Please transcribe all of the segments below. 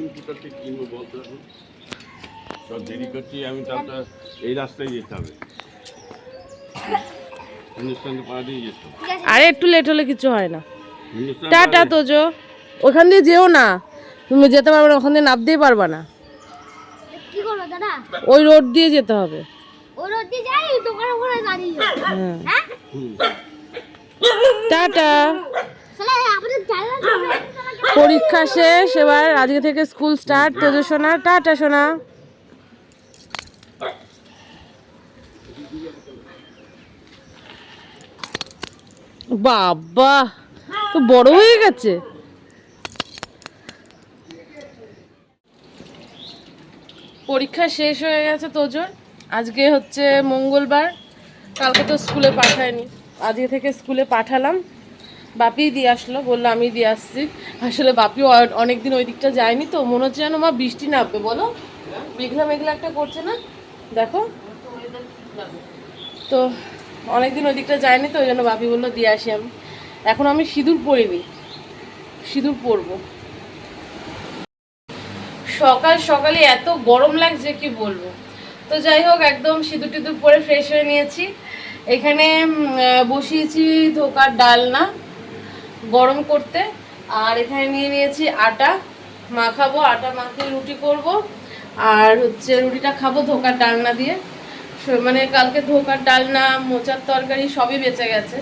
Tiffin কোথা থেকে কিনবো বলতো এখন? সব দেরি করছি আমি তাহলে এই রাস্তায় যেতে হবে। হিন্দুস্তান পাড়া দিয়ে যেত আরে একটু লেট হলে কিছু হয় না। হিন্দুস্তান টাটা দিয়ে- তোজো। ওখান দিয়ে যেও না। তুমি যেতে পারবে না ওখান দিয়ে নামতেই পারবা না। কি করব দাদা? ওই রোড দিয়ে যেতে হবে। যাই দোকান দাঁড়িয়ে। হ্যাঁ। হ্যাঁ? টাটা। পরীক্ষা শেষ, এবার আজকে থেকে স্কুল স্টার্ট তোজো সোনা, টাটা সোনা। বাবা, তো বড় হয়ে গেছে। পরীক্ষা শেষ হয়ে গেছে তোজোর। আজকে হচ্ছে মঙ্গলবার। কালকে তো স্কুলে পাঠায়নি। আজকে থেকে স্কুলে পাঠালাম। বাপি দিয়ে আসলো, বলল, আমি দিয়ে আসছি। আসলে বাপিও অনেক দিন ওই দিকটা যায়নি তো, মনে হচ্ছে যেন মা বৃষ্টি নামবে, বলো? মেঘলা মেঘলা একটা করছে না? দেখো। তো অনেকদিন ওই দিকটা যায়নি তো, ওই জন্য বাপি বলল, দিয়ে আসি আমি। এখন আমি সিঁদুর পরিনি সিঁদুর পরবো সকাল সকালে এত গরম লাগছে, কি বলব? তো যাই হোক, একদম সিঁদুর টিঁদুর পরে ফ্রেশ হয়ে নিয়েছি। এখানে বসিয়েছি ধোকার ডালনা। গরম করতে। আর এখানে নিয়ে নিয়েছি আটা। মাখাবো আটা মাখিয়ে রুটি করব। আর হচ্ছে রুটিটা খাব ধোকার ডালনা দিয়ে। মানে কালকে ধোকার ডালনা, মোচার তরকারি সবই বেঁচে গেছে।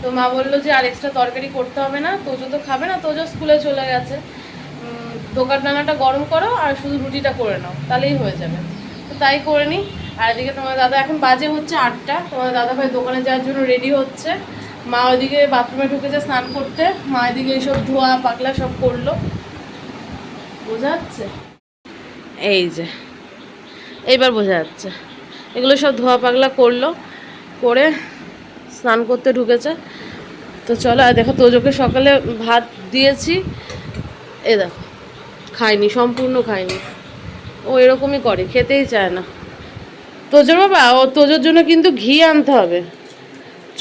তো মা বলল যে, আর এক্সট্রা তরকারি করতে হবে না। তোজো তো খাবে না, তোজো স্কুলে চলে গেছে। ধোকার ডালনাটা গরম করো আর শুধু রুটিটা করে নাও। তাহলেই হয়ে যাবে। তো তাই করে নিই আর এদিকে তোমার দাদা, এখন বাজে হচ্ছে আটটা। তোমার দাদা ভাই দোকানে যাওয়ার জন্য রেডি হচ্ছে। মা ওইদিকে বাথরুমে ঢুকেছে, স্নান করতে। মা এদিকে এইসব ধোয়া পাকলা সব করল। বোঝা যাচ্ছে? এই যে, এইবার বোঝা যাচ্ছে। এগুলো সব ধোয়া, পাগলা করল, করে স্নান করতে ঢুকেছে। তো চলো, আর দেখো তোজোকে সকালে ভাত দিয়েছি। এ দেখো, খায়নি, সম্পূর্ণ খায়নি। ও এরকমই করে, খেতেই চায় না। তোজোর বাবা, ও তোজোর জন্য কিন্তু ঘি আনতে হবে।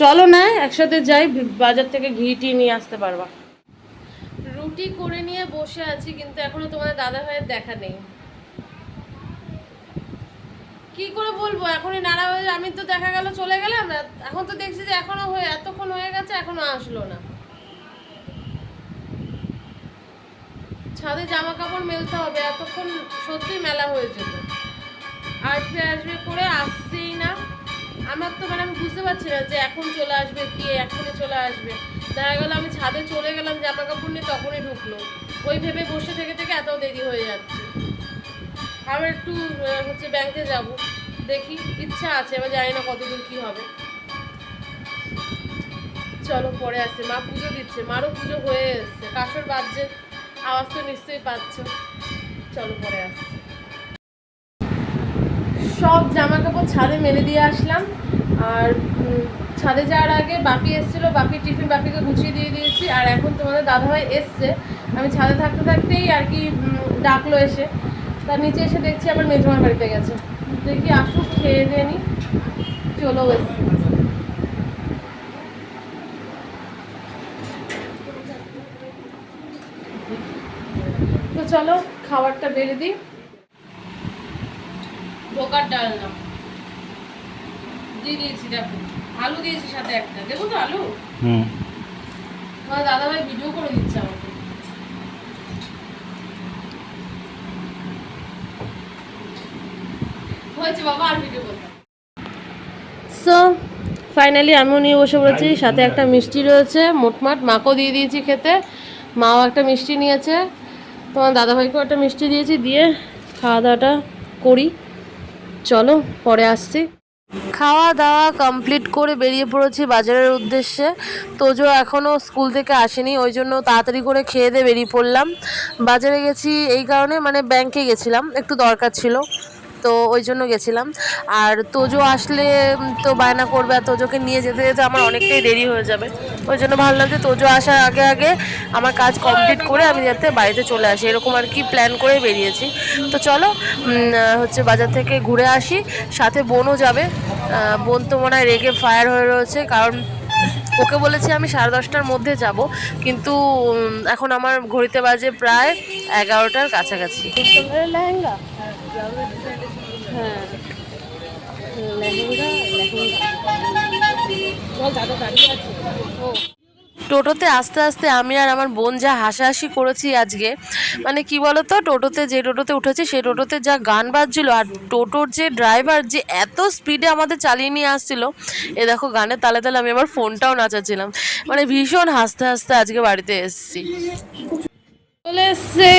চলো না, একসাথে যাই, বাজার থেকে ঘি টি নিয়ে আসতে পারবা। রুটি করে নিয়ে বসে আছি, কিন্তু এখনও তোমাদের দাদা ভাইয়ের দেখা নেই। কি করে বলব, এখনই নাড়া হয়ে আমি তো দেখা গেল, চলে গেলাম এখন তো দেখছি যে এখনও হয়ে, এতক্ষণ হয়ে গেছে, এখনও আসলো না। ছাদে জামা কাপড় মেলতে হবে, এতক্ষণ সত্যি মেলা হয়ে যেত। আসবে আসবে করে আসছেই না। আমার তো মানে আমি বুঝতে পারছি না যে এখন চলে আসবে কি, এখনই চলে আসবে। দেখা গেল আমি ছাদে চলে গেলাম জামা কাপড় নিয়ে তখনই ঢুকলো। ওই ভেবে বসে থেকে থেকে এত দেরি হয়ে যাচ্ছে। আবার একটু হচ্ছে ব্যাংকে যাব। দেখি, ইচ্ছা আছে, এবার জানি না কতদূর কী হবে। চলো, পরে আসছে। মা পুজো দিচ্ছে, মারও পুজো হয়ে এসছে। কাসর বাজছে, আওয়াজ তো নিশ্চয়ই পাচ্ছ। চলো, পরে আসছে। সব জামা কাপড় ছাদে মেলে দিয়ে আসলাম। আর ছাদে যাওয়ার আগে বাপি এসেছিল, বাপি টিফিন বাপিকে গুছিয়ে দিয়ে দিয়েছি। আর এখন তোমাদের দাদাভাই এসছে। আমি ছাদে থাকতে থাকতেই আর কি ডাকলো এসে। তার নিচে এসে দেখছি আমার মেজমার বাড়িতে গেছে। দেখি আসুক, খেয়ে দিয়ে নি চলো এসছে। তো চলো, খাবারটা বেড়ে দিই। ঢোকার ডাল না। দিয়ে দিয়েছি দেখো। আলু দিয়েছি সাথে একটা। দেবো তো আলু? হুম। তোমার দাদা ভাই ভিডিও করে দিচ্ছে আমাকে। হয়েছে বাবা আর ভিডিও করতে সো ফাইনালি আমিও নিয়ে বসে পড়েছি সাথে একটা মিষ্টি রয়েছে মোটমাট। মাকেও দিয়ে দিয়েছি খেতে মাও একটা মিষ্টি নিয়েছে। তোমার দাদাভাইকেও একটা মিষ্টি দিয়েছি দিয়ে খাওয়া দাওয়াটা করি। চলো, পরে আসছি। খাওয়া দাওয়া কমপ্লিট করে বেরিয়ে পড়েছি বাজারের উদ্দেশ্যে। তোজো এখনও স্কুল থেকে আসেনি, ওই জন্য তাড়াতাড়ি করে খেয়ে দিয়ে বেরিয়ে পড়লাম। বাজারে গেছি এই কারণে মানে ব্যাংকে গেছিলাম, একটু দরকার ছিল। তো ওই জন্য গেছিলাম। আর তোজো আসলে তো বায়না করবে আর তোজোকে নিয়ে যেতে যেতে আমার অনেকটাই দেরি হয়ে যাবে। ওই জন্য ভাবলাম যে তোজো আসার আগে আগে আমার কাজ কমপ্লিট করে আমি যাতে বাড়িতে চলে আসি। এরকম আর কি প্ল্যান করে বেরিয়েছি। তো চলো হচ্ছে বাজার থেকে ঘুরে আসি। সাথে বোনও যাবে। বোন তো মনে হয় রেগে ফায়ার হয়ে রয়েছে। কারণ ওকে বলেছি আমি সাড়ে দশটার মধ্যে যাব। কিন্তু এখন আমার ঘড়িতে বাজে প্রায় এগারোটার কাছাকাছি। লেহেঙ্গা? হ্যাঁ। টোটোতে আস্তে আস্তে আমি আর আমার বোন যা হাসাহাসি করেছি আজকে মানে কি বলতো, টোটোতে যে টোটোতে উঠেছি সেই টোটোতে যা গান বাজছিল আর টোটোর যে ড্রাইভার যে এত স্পিডে আমাদের চালিয়ে নিয়ে আসছিল, এ দেখো গানের তালে তালে আমি আমার ফোনটাও নাচাচ্ছিলাম। মানে ভীষণ হাসতে হাসতে আজকে বাড়িতে এসেছি। চলে এসছে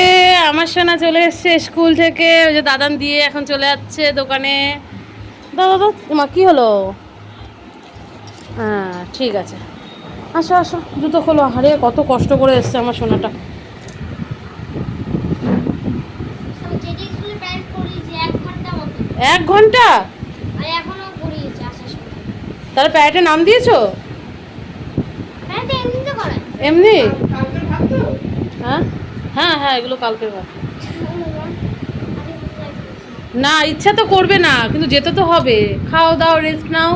আমার সোনা চলে এসছে স্কুল থেকে। ওই যে দাদান দিয়ে এখন চলে যাচ্ছে দোকানে। দাদা দাদা মা কি হলো? হ্যাঁ ঠিক আছে। আসো আসো জুতো খোলো। আরে কত কষ্ট করে এসছে আমার সোনাটা। এক ঘণ্টা মতো। এক ঘণ্টা? আর এখনও পরিয়েছি আসার সময়। তাহলে প্যারেটে নাম দিয়েছ? এমনি? হ্যাঁ? হ্যাঁ হ্যাঁ এগুলো কালকে ভাত। না, ইচ্ছা তো করবে না, কিন্তু যেতে তো হবে। খাও দাও রেস্ট নাও।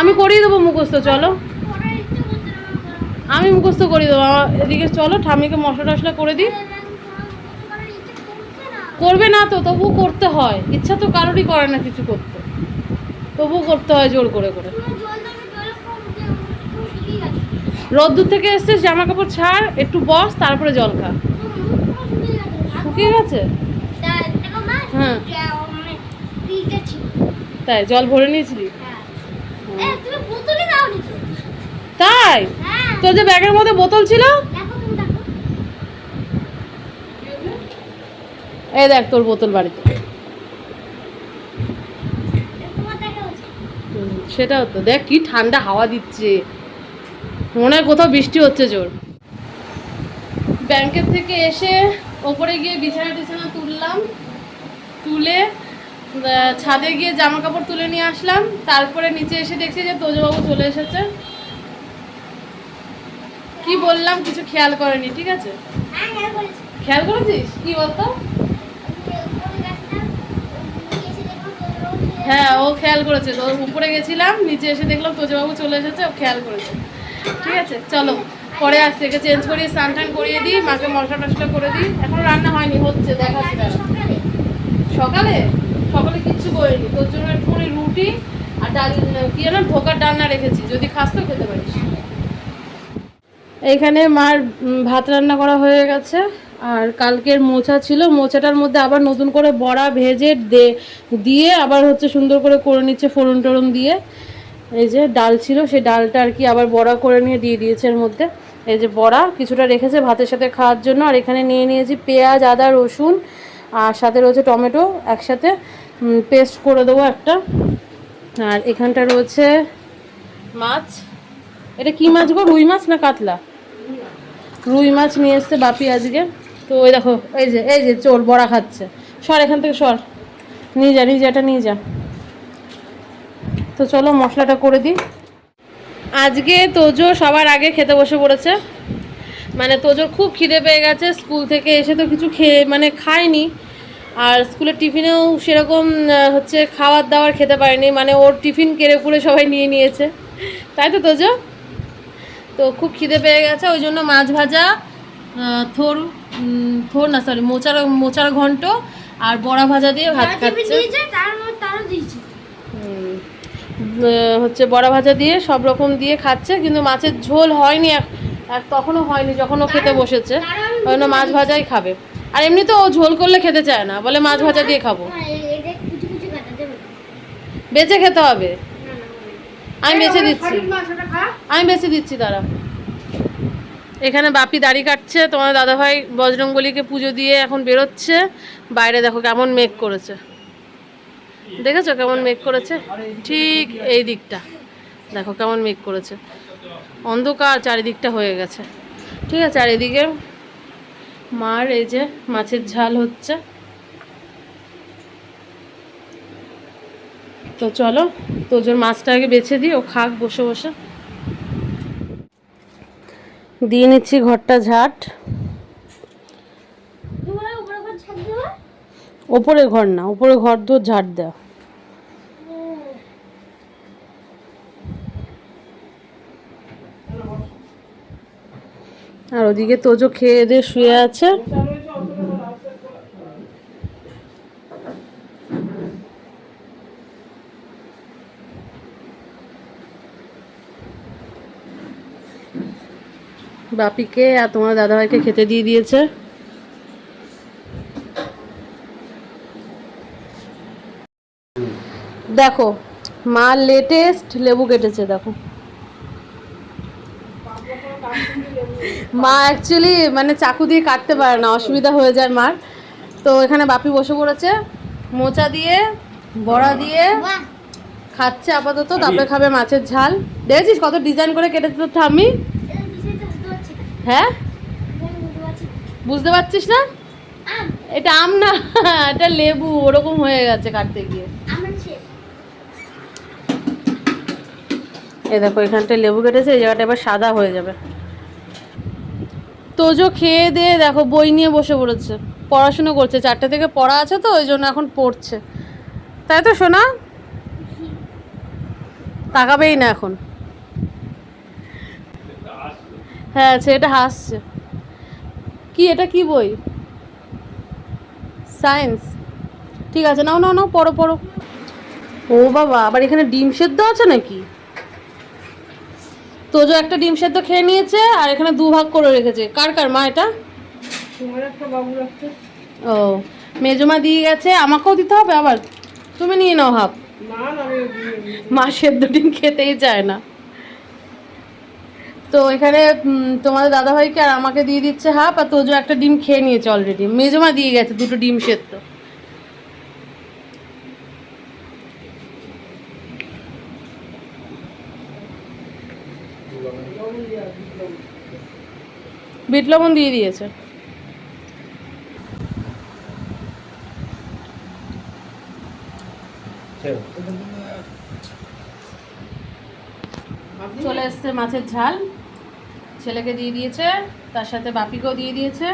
আমি করিয়ে দেবো মুখস্থ, চলো। আমি মুখস্থ করিয়ে দেবো। এদিকে চলো ঠামিকে মশলা টশলা করে দিই। করবে না তো, তবু করতে হয়। ইচ্ছা তো কারোরই করে না কিছু করতে। তবু করতে হয় জোর করে করে তুমি জল দাও জল কম দিয়ে মুখ শুকিয়ে গেছে রোদ্দুর থেকে এসছিস জামা কাপড় ছাড় একটু বস তারপরে জল খা। শুকিয়ে গেছে? হ্যাঁ। তাই জল ভরে নিয়েছিলি। তাই? তোর যে ব্যাগের মধ্যে বোতল ছিল? এই দেখ তোর বোতল বাড়িতে। সেটাও তো। দেখ কি ঠান্ডা হাওয়া দিচ্ছে। মনে হয় কোথাও বৃষ্টি হচ্ছে জোর। ব্যাংকের থেকে এসে ওপরে গিয়ে বিছানা টিছানা তুললাম, তুলে ছাদে গিয়ে জামা কাপড় তুলে নিয়ে আসলাম, তারপরে নিচে এসে দেখছি যে তোজবাবু চলে এসেছে। কি বললাম, কিছু খেয়াল করেনি, ঠিক আছে। খেয়াল করেছিস? কি বলতো। হ্যাঁ ও খেয়াল করেছে। তো উপরে গেছিলাম, নিচে এসে দেখলাম তোজবাবু চলে এসেছে, ও খেয়াল করেছে। ঠিক আছে, চলো। পরে আসছে একে চেঞ্জ করিয়ে স্নান টান করিয়ে দিই, মাকে মশলা টশলা করে দিই। এখন রান্না হয়নি, হচ্ছে, দেখাচ্ছি সকালে? সকালে কিচ্ছু করিনি। তোর জন্য একটুখানি রুটি আর ডাল, কি যেন ধোকার ডালনা রেখেছি। যদি খাস তো খেতে পারিস। এইখানে মার ভাত রান্না করা হয়ে গেছে। আর কালকের মোচা ছিল। মোচাটার মধ্যে আবার নতুন করে বড়া ভেজে দিয়ে আবার হচ্ছে সুন্দর করে করে নিচ্ছে ফোড়ন টোড়ন দিয়ে। এই যে ডাল ছিল, সেই ডালটা আর কি আবার বড়া করে নিয়ে দিয়ে দিয়েছে এর মধ্যে। এই যে বড়া, কিছুটা রেখেছে ভাতের সাথে খাওয়ার জন্য। আর এখানে নিয়ে নিয়েছি পেঁয়াজ, আদা, রসুন আর সাথে রয়েছে টমেটো একসাথে। পেস্ট করে দেবো একটা। আর এখানটা রয়েছে মাছ। এটা কি মাছ গো, রুই মাছ না কাতলা? রুই মাছ নিয়ে এসছে বাপি আজকে। তো ওই দেখো, এই যে এই যে চোর বড়া খাচ্ছে। সর এখান থেকে সর। নিয়ে যা নিয়ে যা, এটা নিয়ে যা। তো চলো মশলাটা করে দিই। আজকে তোজো সবার আগে খেতে বসে পড়েছে। মানে তোজোর খুব খিদে পেয়ে গেছে স্কুল থেকে এসে তো কিছু খেয়ে মানে খায়নি। আর স্কুলের টিফিনেও সেরকম হচ্ছে খাবার দাবার খেতে পারেনি। মানে ওর টিফিন কেড়ে কুড়ে সবাই নিয়ে নিয়েছে। তাই তো তোজো? তো খুব খিদে পেয়ে গেছে ওই জন্য মাছ ভাজা থোর থোর না সরি মোচার মোচার ঘন্ট আর বড়া ভাজা দিয়ে ভাত খাচ্ছে দিয়েছে, তার মধ্যে তারও দিয়েছি। হুম, আহ, হচ্ছে বড়া ভাজা দিয়ে সব রকম দিয়ে খাচ্ছে কিন্তু মাছের ঝোল হয়নি এক- আর তখনও হয়নি যখন ও খেতে বসেছে। জন্য মাছ ভাজাই খাবে। আর এমনি তো ও ঝোল করলে খেতে চায় না বলে মাছ ভাজা দিয়ে খাব। বেঁচে খেতে হবে। না, না, না। আমি বেছে দিচ্ছি। আমি বেছে দিচ্ছি তারা এখানে বাপি দাড়ি কাটছে তোমার দাদাভাই বজরঙ্গলিকে পুজো দিয়ে এখন বেরোচ্ছে। বাইরে দেখো কেমন মেঘ করেছে। দেখেছ কেমন মেঘ করেছে? ঠিক এই দিকটা। দেখো কেমন মেঘ করেছে। অন্ধকার চারিদিকটা হয়ে গেছে। ঠিক আছে আর এদিকে মার, এই যে মাছের ঝাল হচ্ছে। তো চলো, তোজোর মাছটা আগে বেছে দিই, ও খাক বসে বসে। দিয়ে নিচ্ছি ঘরটা ঝাট। ওপরে ঘর না, ওপরে ঘর তো ঝাড় দেওয়া। আর ওদিকে তোজো খেয়ে দিয়ে শুয়ে আছে। বাপিকে আর তোমার দাদাভাইকে খেতে দিয়ে দিয়েছে। দেখো মা লেটেস্ট লেবু কেটেছে দেখো। মা অ্যাকচুয়ালি মানে চাকু দিয়ে কাটতে পারে না অসুবিধা হয়ে যায় মার। তো এখানে বাপি বসে পড়েছে মোচা দিয়ে বড়া দিয়ে খাচ্ছে আপাতত তারপরে খাবে মাছের ঝাল। দেখেছিস কত ডিজাইন করে কেটেছে তোর ঠাম্মি? না হ্যাঁ। বুঝতে পারছিস না? এটা আম না এটা লেবু ওরকম হয়ে গেছে কাটতে গিয়ে। এই দেখো এখানটায় লেবু কেটেছে এই জায়গাটা এবার সাদা হয়ে যাবে। তোজো খেয়ে দিয়ে দেখো বই নিয়ে বসে পড়েছে। পড়াশুনো করছে চারটে থেকে পড়া আছে তো ওই জন্য এখন পড়ছে। তাই তো শোনা তাকাবেই না এখন। হ্যাঁ ছেলেটা হাসছে। কি এটা কি বই? সায়েন্স। ঠিক আছে নাও নাও নাও পড়ো পড়ো। ও বাবা আবার এখানে ডিম সেদ্ধ আছে নাকি? তোজো একটা ডিম সেদ্ধ খেয়ে নিয়েছে আর এখানে দু ভাগ করে রেখেছে। কার কার? মা এটা? ও মেজমা দিয়ে গেছে আমাকেও দিতে হবে আবার? তুমি নিয়ে নাও হাফ। মা সেদ্ধ ডিম খেতেই চায় না। তো এখানে তোমাদের দাদাভাইকে আর আমাকে দিয়ে দিচ্ছে হাফ আর তোজো একটা ডিম খেয়ে নিয়েছে অলরেডি মেজমা দিয়ে গেছে দুটো ডিম সেদ্ধ। বিট লবণ দিয়ে দিয়েছে। চলে এসছে মাছের ঝাল। ছেলেকে দিয়ে দিয়েছে তার সাথে বাপিকেও দিয়ে দিয়েছে।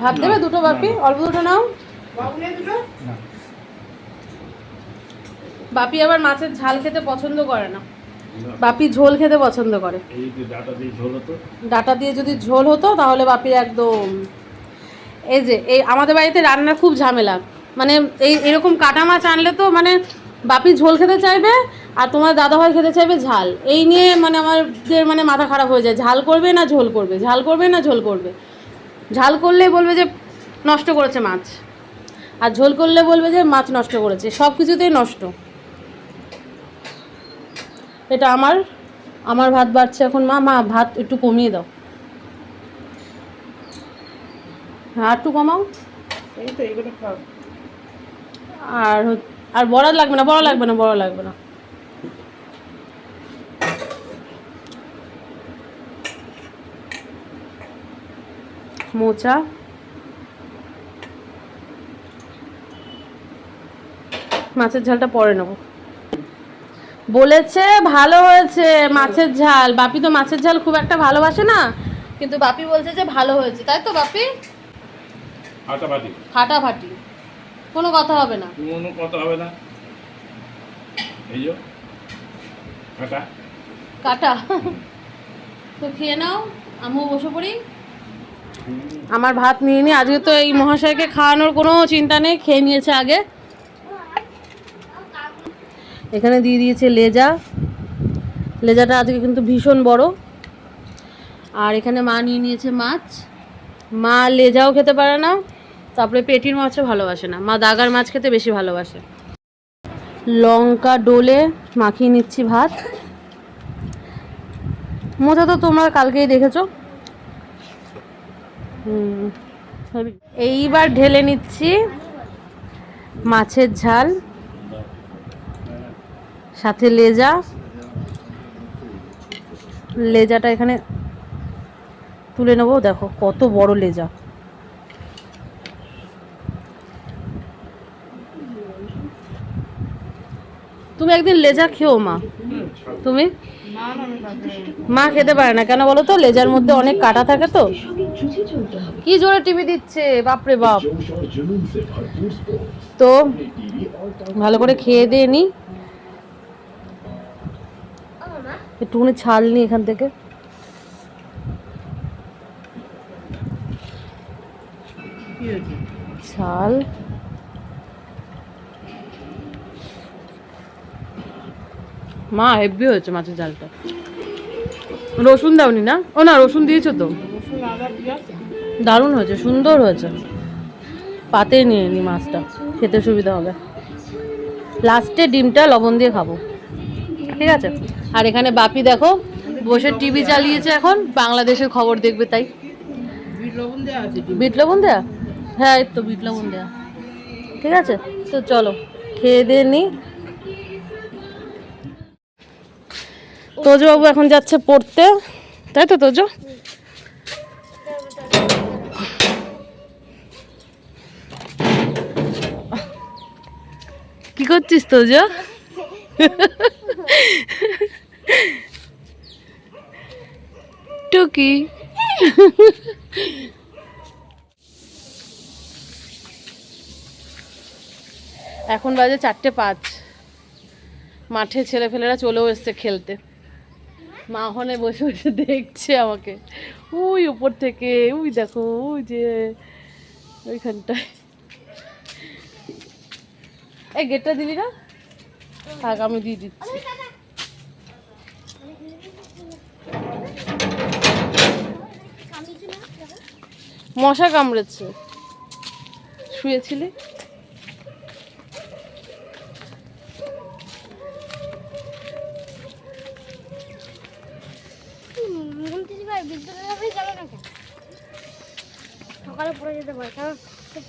ভাত দেবে দুটো বাপি? অল্প দুটো নাও। বাপি আবার মাছের ঝাল খেতে পছন্দ করে না। বাপি ঝোল খেতে পছন্দ করে। এই ডাটা দিয়ে ঝোল হতো। ডাটা দিয়ে যদি ঝোল হতো তাহলে বাপির একদম এই যে এই আমাদের বাড়িতে রান্নার খুব ঝামেলা। মানে এই এরকম কাটা মাছ আনলে তো মানে বাপি ঝোল খেতে চাইবে আর তোমার দাদাভাই খেতে চাইবে ঝাল। এই নিয়ে মানে আমাদের মানে মাথা খারাপ হয়ে যায়। ঝাল করবে না ঝোল করবে? ঝাল করবে না ঝোল করবে? ঝাল করলে বলবে যে নষ্ট করেছে মাছ। আর ঝোল করলে বলবে যে মাছ নষ্ট করেছে। সব কিছুতেই নষ্ট। এটা আমার আমার ভাত বাড়ছে এখন মা মা ভাত একটু কমিয়ে দাও। হ্যাঁ আর একটু কমাও। আর আর বড়া লাগবে না বড়া লাগবে না বড়া লাগবে না। মোচা। মাছের ঝালটা পরে নেব। বলেছে ভালো হয়েছে মাছের ঝাল। বাপি তো মাছের ঝাল খুব একটা ভালোবাসে না কিন্তু বাপি বলছে যে ভালো হয়েছে। তাই তো বাপি? ফাটাফাটি। ফাটাফাটি। কোনো কথা হবে না। কোনো কথা হবে না। এই যে কাটা। কাটা। তো খেয়ে নাও আমিও বসে পড়ি। আমার ভাত নিয়ে নি। আজকে তো এই মহাশয়কে খাওয়ানোর কোনো চিন্তা নেই খেয়ে নিয়েছে আগে। এখানে দিয়ে দিয়েছে লেজা। লেজাটা আজকে কিন্তু ভীষণ বড়। আর এখানে মা নিয়ে নিয়েছে মাছ। মা লেজাও খেতে পারে না, তারপরে পেটির মাছও ভালোবাসে না। মা দাগার মাছ খেতে বেশি ভালোবাসে। লঙ্কা ডোলে মাখিয়ে নিচ্ছি ভাত। মোচা তো তোমরা কালকেই দেখেছ। এইবার ঢেলে নিচ্ছি মাছের ঝাল। সাথে লেজা। লেজাটা এখানে তুলে নেব। দেখো, কত বড় লেজা। তুমি একদিন লেজা খেও, মা। তুমি? মা খেতে পারে না। কেন বলো তো? লেজার মধ্যে অনেক কাটা থাকে তো। কি জোরে টিভি দিচ্ছে? বাপরে বাপ। তো, ভালো করে খেয়ে দিয়ে নি। একটুখানি ছাল নি এখান থেকে। ছাল মা হেভি হয়েছে মাছের ঝালটা। রসুন দাওনি না? ও না রসুন দিয়েছ তো। রসুন আদা পেঁয়াজ। দারুণ হয়েছে সুন্দর হয়েছে। পাতে নিয়ে নি মাছটা খেতে সুবিধা হবে। লাস্টে ডিমটা লবণ দিয়ে খাব। ঠিক আছে? আর এখানে বাপি দেখো, বসে টিভি চালিয়েছে এখন, বাংলাদেশের খবর দেখবে তাই। বিট লবণ দেয়া হ্যাঁ এই তো বিট লবণ দেয়া ঠিক আছে, তো চলো, খেয়ে দিয়ে নি। তোজো বাবু এখন যাচ্ছে পড়তে, তাই তো তোজো? কি করছিস তোজো? টুকি এখন বাজে চারটে পাঁচ। মাঠে ছেলেফেলেরা চলেও এসছে খেলতে। মা ওখানে বসে বসে দেখছে আমাকে। ওই উপর থেকে। ওই দেখো ওই যে। ওইখানটায়। এই গেটটা দিবি না? থাক, আমি দিয়ে দিচ্ছি। মশা কামড়েছে। শুয়েছিলি? সকালে পড়ে যেতে পারে কারণ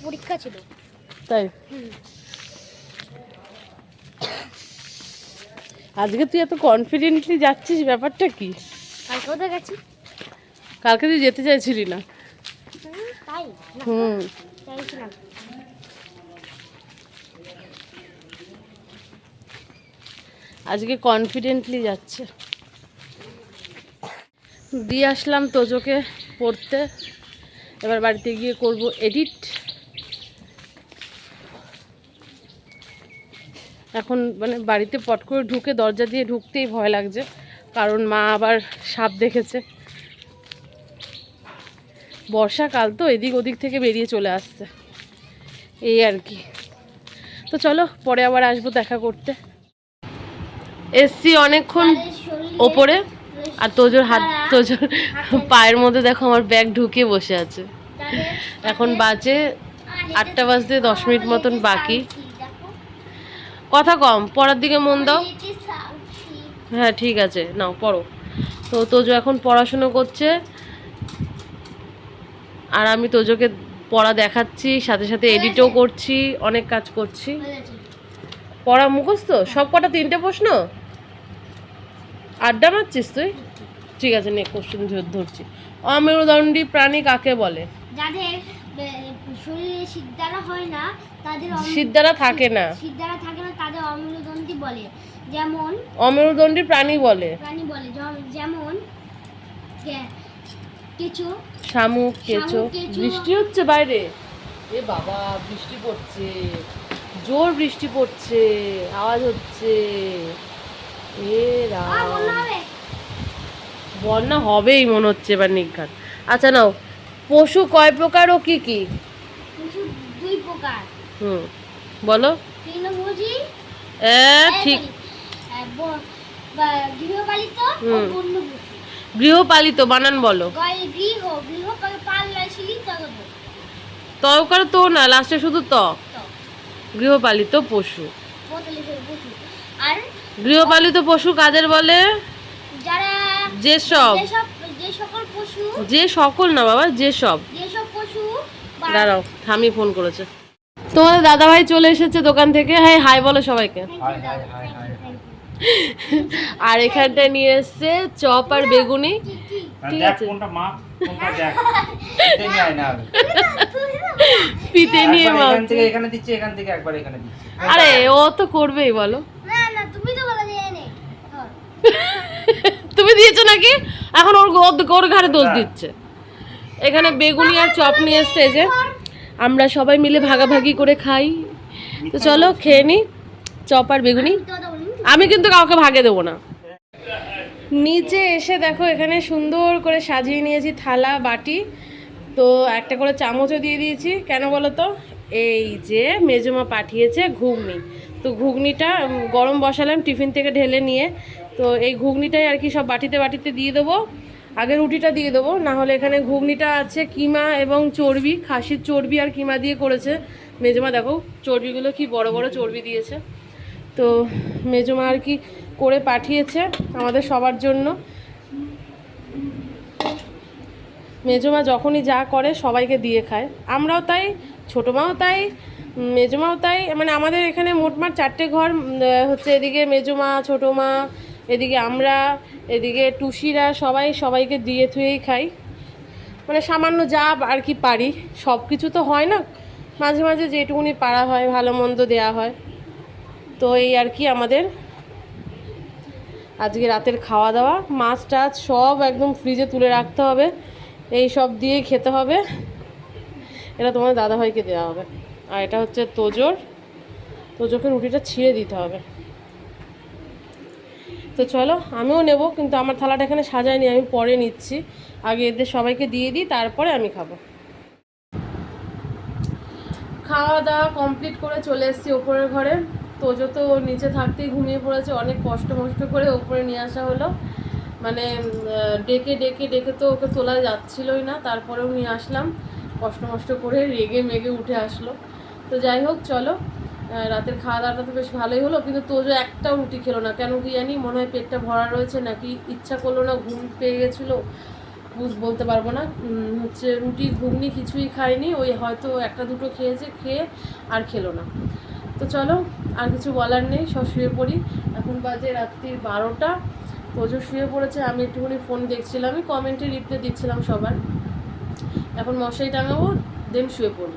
পরীক্ষা ছিল। তাই? আজকে তুই এত কনফিডেন্টলি যাচ্ছিস ব্যাপারটা কি? গেছি। কালকে তুই যেতে চাইছিলি না। হুম। আজকে কনফিডেন্টলি যাচ্ছে। দিয়ে আসলাম তোজোকে পড়তে। এবার বাড়িতে গিয়ে করব এডিট এখন মানে বাড়িতে পট করে ঢুকে দরজা দিয়ে ঢুকতেই ভয় লাগছে, কারণ মা আবার সাপ দেখেছে। বর্ষাকাল তো, এদিক ওদিক থেকে বেরিয়ে চলে আসছে। এই আর কি। তো চলো, পরে আবার আসব দেখা করতে। এসছি অনেকক্ষণ ওপরে, আর তোজোর হাত, তোজোর পায়ের মধ্যে দেখো আমার ব্যাগ ঢুকিয়ে বসে আছে। এখন বাজে আটটা বাজতে দশ মিনিট মতন বাকি। কথা কম, পড়ার দিকে মন দাও। হ্যাঁ ঠিক আছে, নাও, পড়ো। তো তোজো এখন পড়াশুনো করছে। আর আমি তোজোকে পড়া দেখাচ্ছি সাথে সাথে এডিটও করছি অনেক কাজ করছি। পড়া মুখস্থ? সব কটা তিনটে প্রশ্ন? আড্ডা মারছিস তুই? ঠিক আছে নে কোশ্চেন ধরছি। অমেরুদণ্ডী প্রাণী কাকে বলে? যাদের শরীরে সিদ্ধারা হয় না তাদের সিদ্ধারা থাকে না। সিদ্ধারা থাকে না তাদের অমৃতদন্তি বলে। যেমন অমেরুদণ্ডী প্রাণী বলে। প্রাণী বলে। যেমন কেঁচো? শামুক কেঁচো শামুক, কেঁচো। বৃষ্টি হচ্ছে বাইরে। এ বাবা বৃষ্টি পড়ছে। জোর বৃষ্টি পড়ছে। আওয়াজ হচ্ছে। এ আর রাম হবে? বন্যা হবেই মনে হচ্ছে এবার নিঘাত। আচ্ছা নাও পশু কয় প্রকার ও কি কি? কিছু দুই প্রকার। হুম বলো। তৃণভোজী এ ঠিক। sorry, আহ, ব- বা- গৃহপালিত ও হুম। বন্য পশু গৃহপালিত বানান বলো। তয়কার তো না লাস্টে শুধু ত। গৃহপালিত পশু। গৃহপালিত পশু কাদের বলে? যেসব। যে সকল যে সকল না বাবা যেসব। দাঁড়াও থামি ফোন করেছে। তোমাদের দাদাভাই চলে এসেছে দোকান থেকে। হ্যাঁ হাই বলো সবাইকে। আর এখানটায় নিয়ে এসছে চপ আর বেগুনি। ঠিক আছে। মা এটাই নিয়ে একবার এখান দিচ্ছি এখান থেকে একবার এখানে দিচ্ছি। আরে ও তো করবেই বলো। না না তুমি তো বলা দিয়েছ নাকি? এখন ওর ওর- ঘাড়ে দোষ দিচ্ছে। এখানে বেগুনি আর চপ নিয়ে এসছে যে। আমরা সবাই মিলে ভাগাভাগি করে খাই। তো চলো খেয়ে নি। চপ আর বেগুনি। আমি কিন্তু কাউকে ভাগে দেবো না। নিচে এসে দেখো, এখানে সুন্দর করে সাজিয়ে নিয়েছি থালা, বাটি। তো একটা করে চামচও দিয়ে দিয়েছি। কেন বলো তো? এই যে মেজমা পাঠিয়েছে ঘুগনি। তো ঘুগনিটা গরম বসালাম টিফিন থেকে ঢেলে নিয়ে। তো এই ঘুগনিটাই আর কি সব বাটিতে বাটিতে দিয়ে দেবো। আগে রুটিটা দিয়ে দেবো নাহলে এখানে ঘুগনিটা আছে কিমা এবং চর্বি, খাসির চর্বি আর কিমা দিয়ে করেছে। মেজমা দেখো, চর্বিগুলো কি বড় বড় চর্বি দিয়েছে। তো মেজমা আর কি করে পাঠিয়েছে আমাদের সবার জন্য। মেজমা যখনই যা করে সবাইকে দিয়ে খায়। আমরাও তাই, ছোটো মাও তাই মেজমাও তাই। মানে আমাদের এখানে মোটমাট চারটে ঘর হচ্ছে এদিকে মেজমা ছোটো মা, এদিকে আমরা, এদিকে টুসিরা সবাই সবাইকে দিয়ে থুয়েই খাই। মানে সামান্য যা আর কি পারি সব কিছু তো হয় না। মাঝে মাঝে যেটুকুনি পারা হয়, ভালো মন্দ দেওয়া হয়। তো এই আর কি আমাদের আজকে রাতের খাওয়া দাওয়া। মাছ টাছ সব একদম ফ্রিজে তুলে রাখতে হবে। এই সব দিয়েই খেতে হবে। এটা তোমার দাদাভাইকে দেওয়া হবে। আর এটা হচ্ছে তোজোর। তোজোকে রুটিটা ছিঁড়ে দিতে হবে। তো চলো, আমিও নেব, কিন্তু আমার থালাটা এখানে সাজায়নি, আমি পরে নিচ্ছি। আগে এদের সবাইকে দিয়ে দিই, তারপরে আমি খাব। খাওয়া দাওয়া কমপ্লিট করে চলে এসেছি ওপরের ঘরে। তোজো তো নিচে থাকতেই ঘুমিয়ে পড়েছে, অনেক কষ্ট মষ্ট করে ওপরে নিয়ে আসা হলো। মানে ডেকে ডেকে ডেকে তো ওকে তোলা যাচ্ছিলই না, তারপরেও নিয়ে আসলাম। কষ্ট মষ্ট করে রেগে মেগে উঠে আসলো। তো যাই হোক, চলো। রাতের খাওয়া দাওয়াটা তো বেশ ভালোই হলো, কিন্তু তোজো একটাও রুটি খেলো না। কেন কি জানি, মনে হয় পেটটা ভরা রয়েছে নাকি ইচ্ছা করল না, ঘুম পেয়ে গেছিল। বুঝ, বলতে পারব না। হচ্ছে রুটি, ঘুগনি কিছুই খায়নি ওই হয়তো একটা দুটো খেয়েছে, খেয়ে আর খেলো না। তো চলো আর কিছু বলার নেই, সব শুয়ে পড়ি। এখন বাজে রাত্রির বারোটা প্রচুর শুয়ে পড়েছে, আমি একটুখানি ফোন দেখছিলাম, আমি কমেন্টে রিপ্লাই দিচ্ছিলাম সবার। এখন মশাই টাঙাবো দেন শুয়ে পড়ব।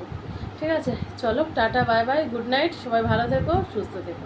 ঠিক আছে? চলো, tata bye bye good night সবাই ভালো থেকো, সুস্থ থেকো।